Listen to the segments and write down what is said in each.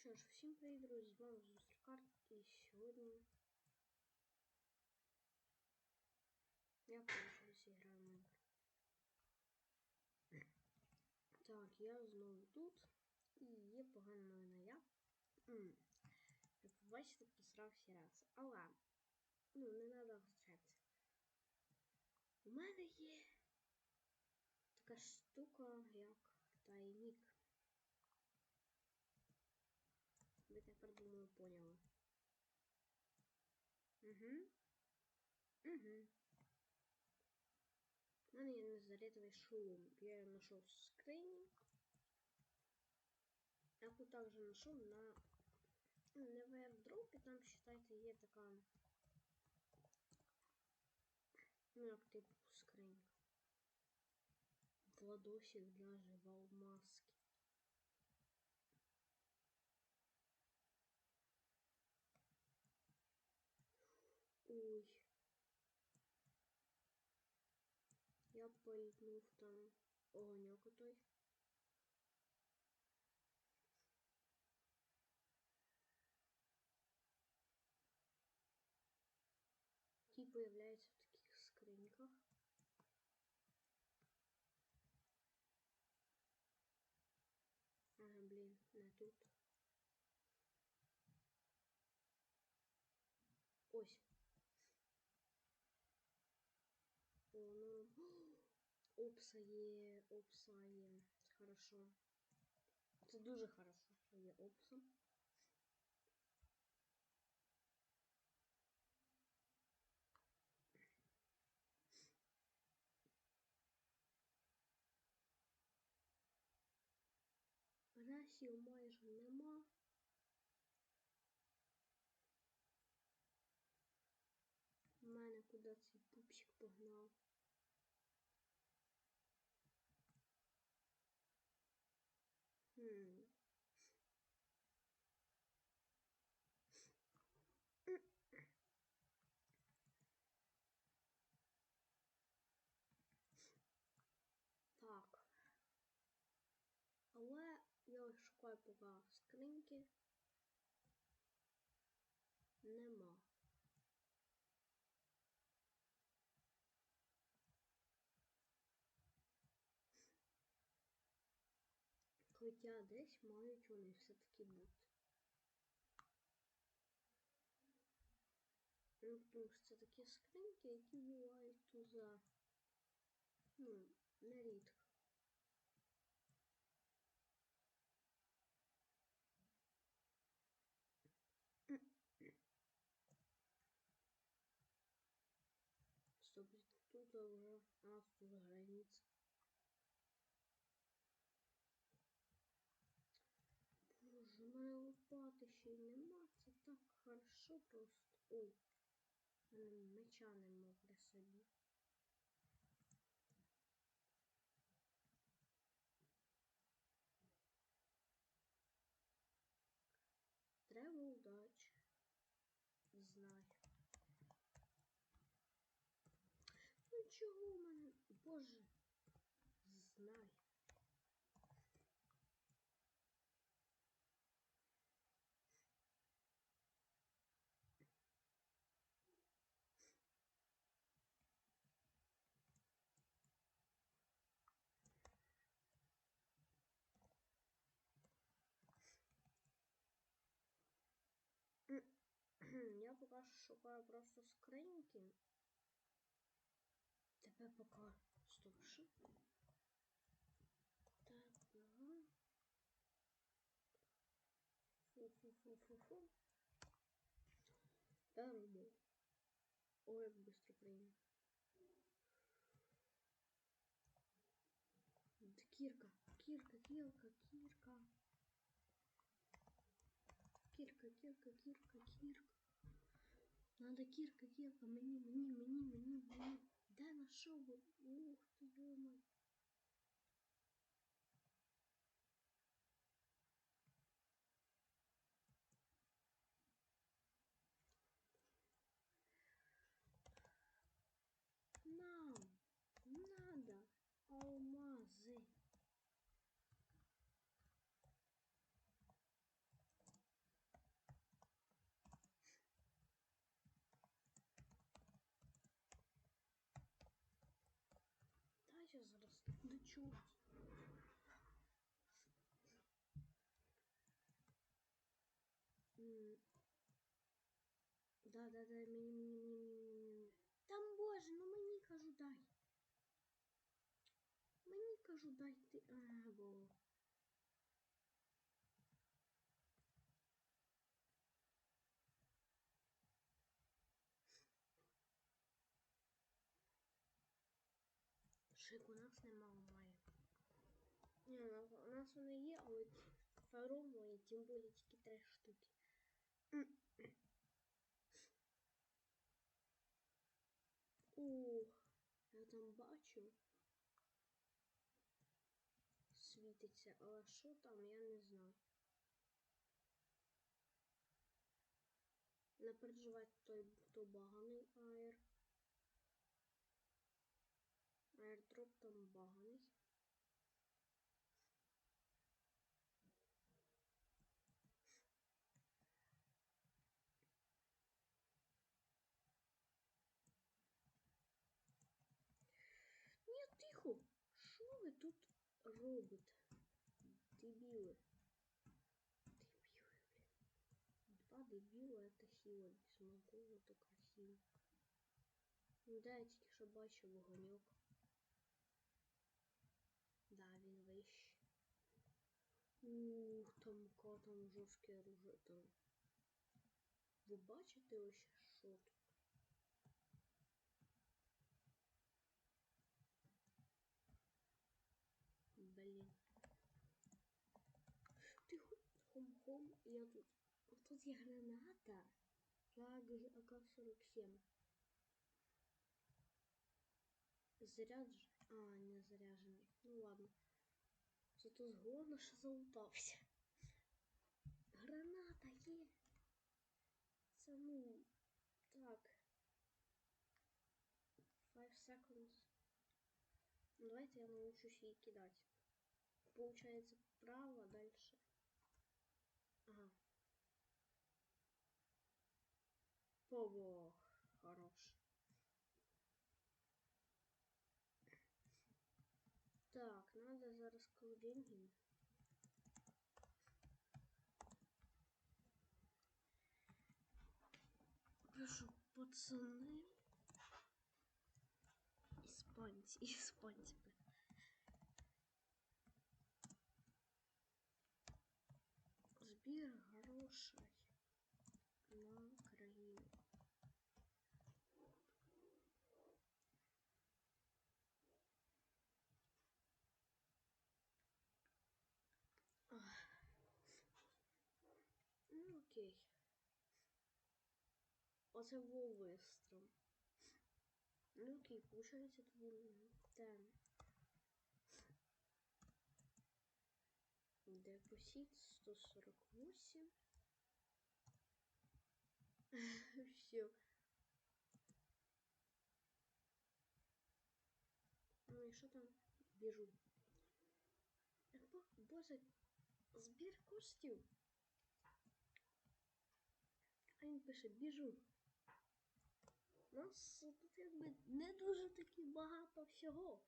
що ж, всім привіт, друзі, з вами Зустрікарт, і сьогодні я досі граю в Майнкрафт. Так, я знову тут. І є погана новина я. Як ви бачите, посрав всі раз. Але, ну, не треба гострятися. У мене є така штука, як тайник. Ви поняли. Угу. Угу. У мене є незарядовий. Я його знайшов в скрині. Я його також знайшов на ну, не в airdropі, там, считайте, є така. Ну, як типу скринька. Владосик даже в маски. Ой. Я пальнув там огоньок отой. Ті появляються в таких скриньках. Ага, блін, не тут. Ось. О, ну. Опса є, опса є. Хорошо. Це дуже хорошо, що є опса. Расів майже нема. У мене куди цей пупсик погнав. Хм. Так. Але шукаю скриньки. Нема. Хоча десь мають вони все-таки бути. Ну, тому що це такі скриньки, які бувають тут за ну, нерідко. Тут уже... А, тут граница. Боже, у мене лопати ще й нема. Це так хорошо просто. Ой. У мене меча нема при собі. Треба удачі. Знаю. Ну чого у мене? Боже. Знаю. Я поки що шукаю просто скриньки. Тебе поки стовши. Так, ага. Фу-фу-фу-фу-фу. Беремо. Ой, як быстро прийняв. Кірка, кірка, кілка, кірка. Кірка, кірка, кірка, кірка. Надо кірка, кірка, мені, мені, мені, мені, Мені. нашел бы. Ух ты, йома. Я зараз лечу. Да, да, да, мені, мені, мені, мені. Там боже, ну мені кажу дай. Мені кажу дай ти. А, бо. Шик у нас немало має. Ні, у нас- у нас вони є, але і тим більше тільки три штуки. Ух, я там бачу. Світиться, але що там, я не знаю. Не переживайте той, хто баганий аер. Аердроп там баганий. Ні, тихо! Що ви тут робите? Дебіли. Дебіли, блін. Два дебіла это хіло, безмозгово, то красиво. Ну да, я тільки що бачив вогоньок. Ух, там ка там жорстке оружие там. Ви бачите ось що тут? Блін. Ти хом-хом, я тут. Тут є граната. Так, АК-47. Заряджен. А, не заряджений. Ну ладно. Зато згодно, що залутався. Граната є. Це ну. Так. 5 seconds. Ну, давайте я научусь її кидать. Получается право дальше. Ага. Ого, надо зараз коли деньги. Прошу, пацаны. Іспанці, іспанці. Збір грошей Окей. Оце був вистріл. Ну окей, получается тут там. Депозит 148. Все. Ну і що там? Біжу. Бо- Боже, збір коштів. А він пише біжу. У нас тут якби не дуже таки багато всього.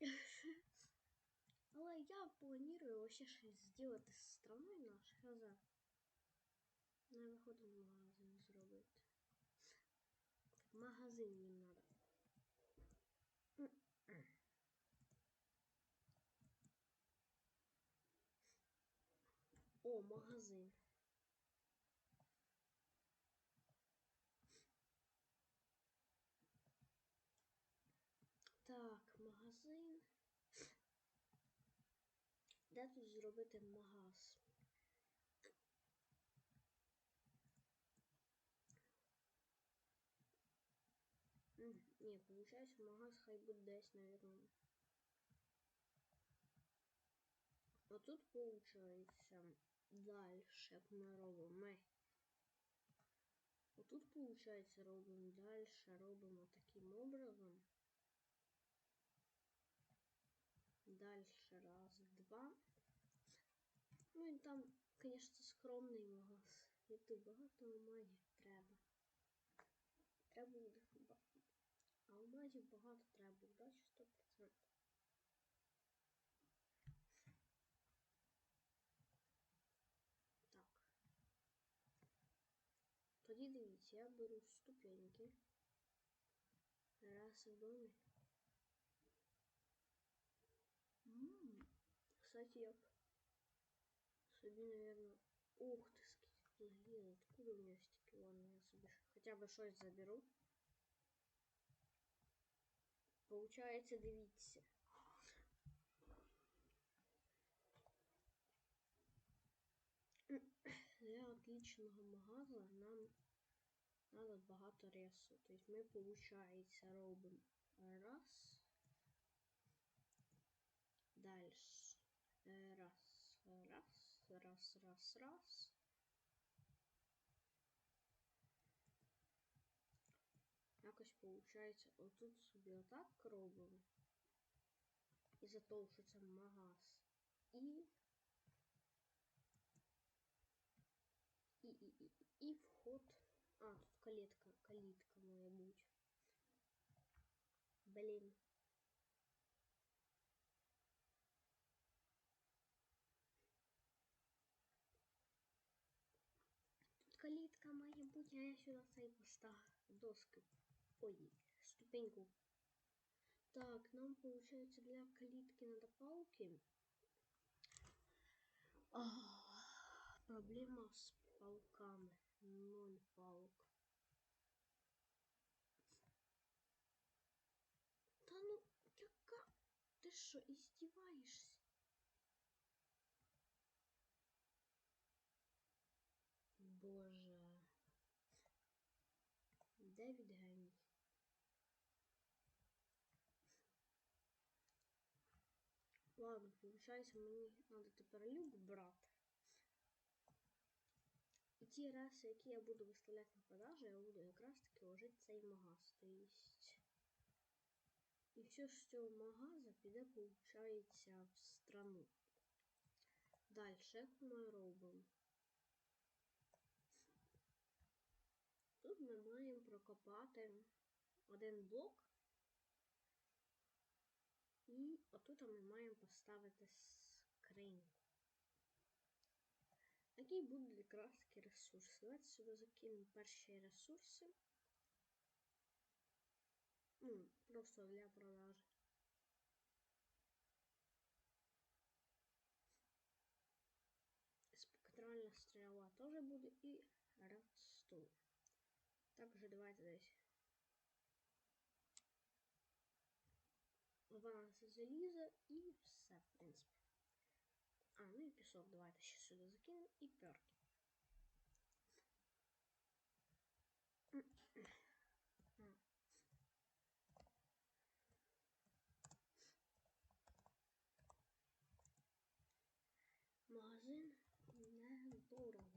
Але я планую ще щось зробити з страною наш хаза. Не виходить в магазин зробити. Магазин їм надо. О, магазин. Так, магазин. Де тут зробити магаз? Ні, виходить, магаз хай буде десь, наверное. А тут получается дальше ми робимо. Отут, получается, робимо дальше, робимо таким образом. Дальше раз, два. Ну і там, конечно, скромний магаз. І тут багато має треба. Треба буде хіба. Алмазів багато треба, удачі 100%. Так. Тоді дивіться, я беру ступеньки. Раз в домі. Кстати, я б собі, наверное... Ух ты, скільки блин, откуда у меня стільки? Ладно, я собі ж хоча б щось заберу. Получається, дивіться. Для отличного магаза нам надо багато ресу. Тобто ми, получається, робимо раз. Дальше. Э, Раз, раз, раз, раз, раз. Якось получається отут собі отак робимо. І за того, що це магаз. І і, і, і, і вход. А, тут калітка, калітка має бути. Блін. Має бути, а я сюди цей поставив доски. Ой, ступеньку. Так, нам получается для калитки надо палки. А, проблема с палками. Ноль палок. Та ну, яка? Ти що, издеваешься? Девід геній. Ладно, получается, мені надо тепер люк брати. І ті раси, які я буду виставляти на продажу, я буду якраз таки ложити цей магаз. То есть... І все з цього магаза піде, получається, в страну. Дальше ми робимо. Тут ми маємо прокопати один блок. І отут ми маємо поставити скриньку. Який буде якраз таки ресурс. Давайте сюди закинемо перші ресурси. Ну, просто для продажи. Спектральна стрела теж буде і редстоун. Також давайте десь 12 заліза і все, в принципі. А, ну і пісок давайте ще сюди закинемо і перки. Магазин недорого.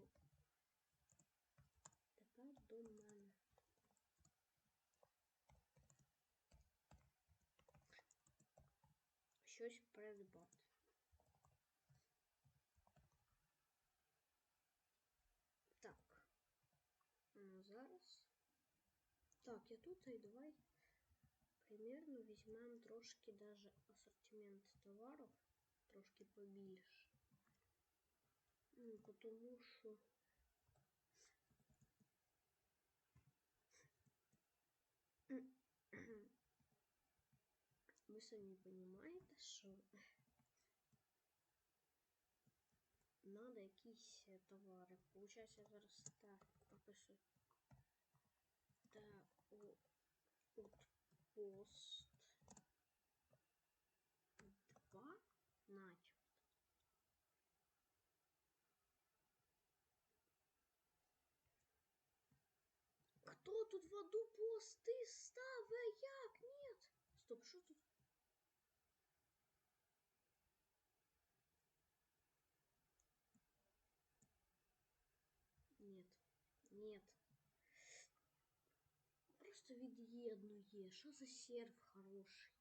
Щось придбати. Так. Ну, зараз. Так, я тут і давай примерно візьмемо трошки даже асортимент товарів, трошки побільше. Ну, потому що ви самі розумієте, що надо якісь товари. Получається, я зараз так пропишу. Та о, от пост 2 начебто. Кто тут в аду пости ставить? Як? Нет. Стоп, що тут? Просто від'єднує. Що за серв хороший?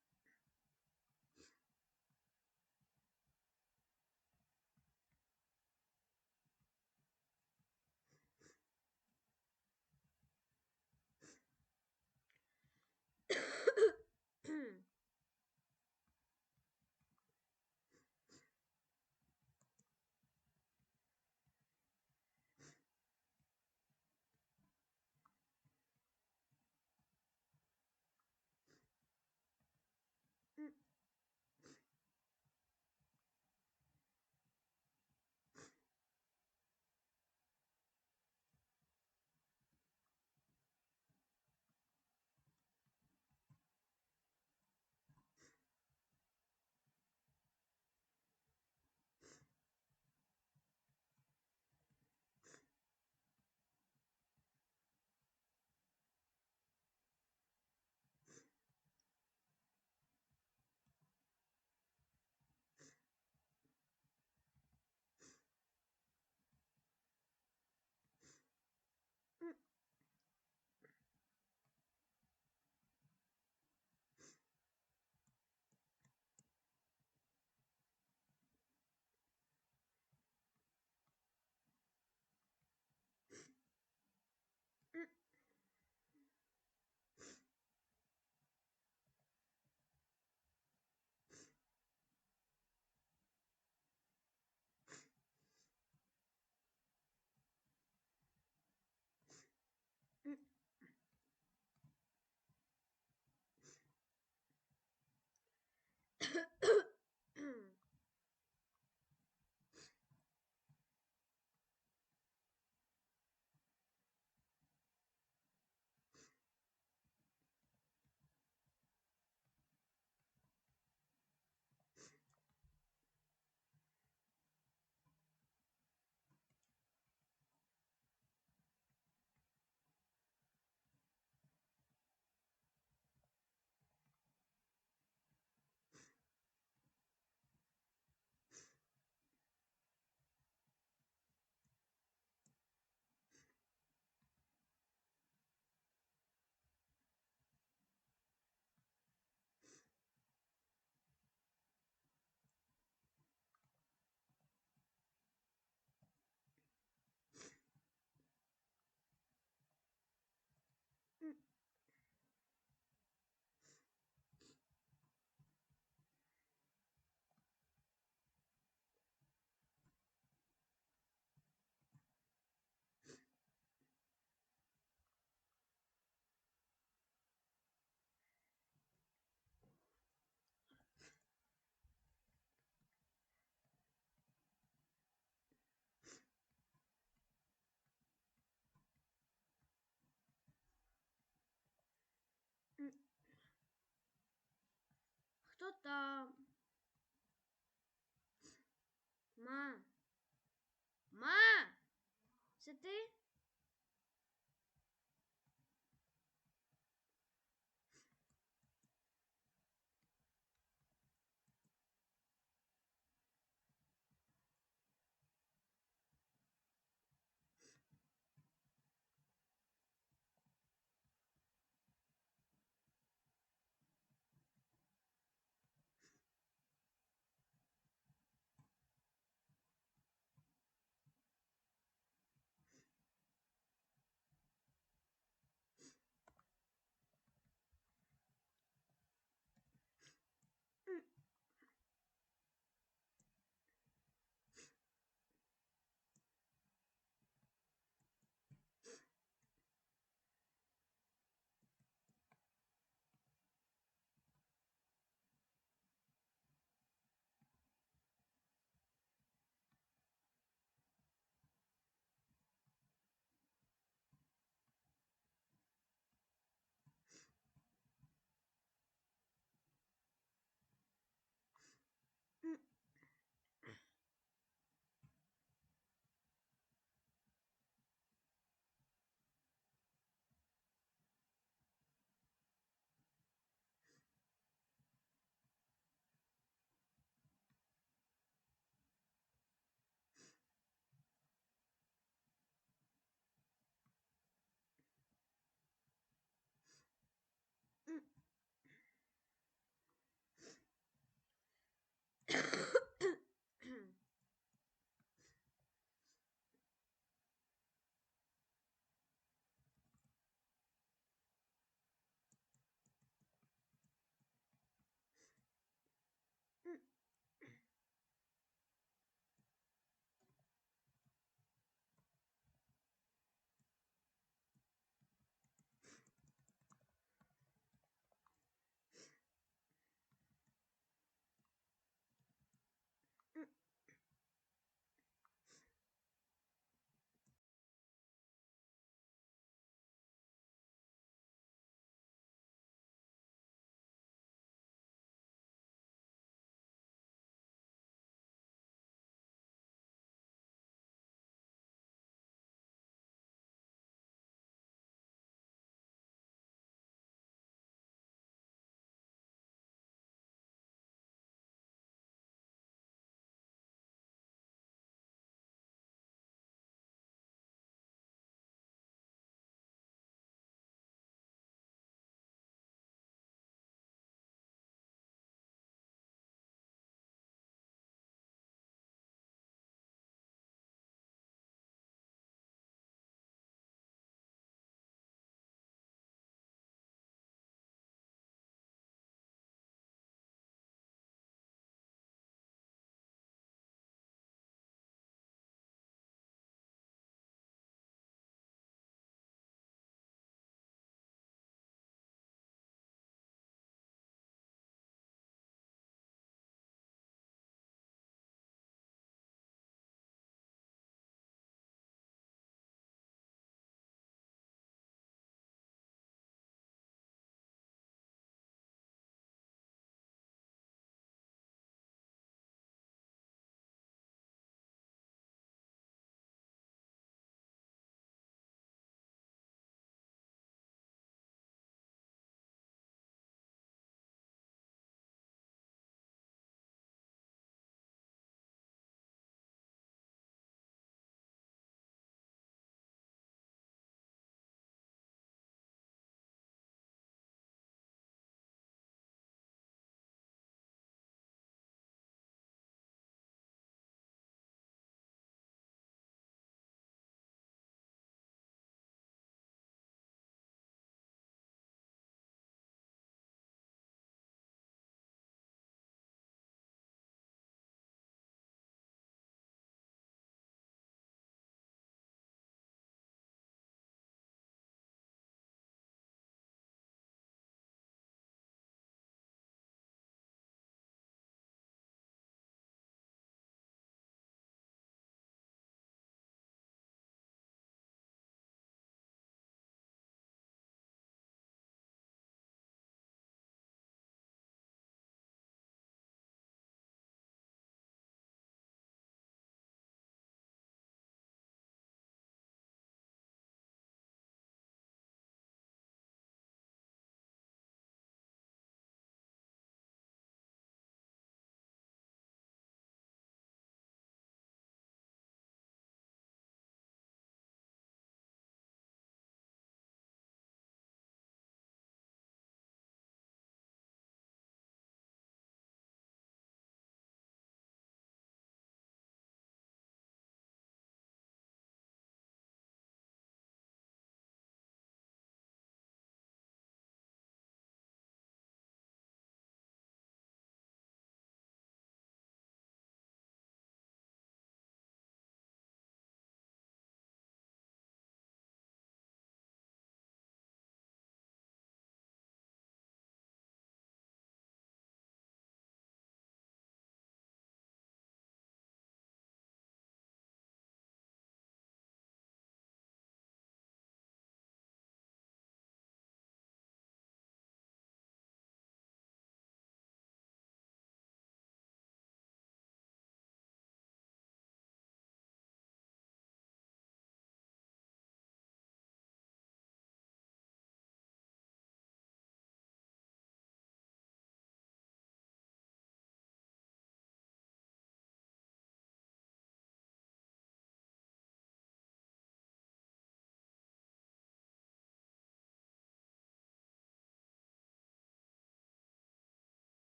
Хто там? Ма. Ма! Це ти?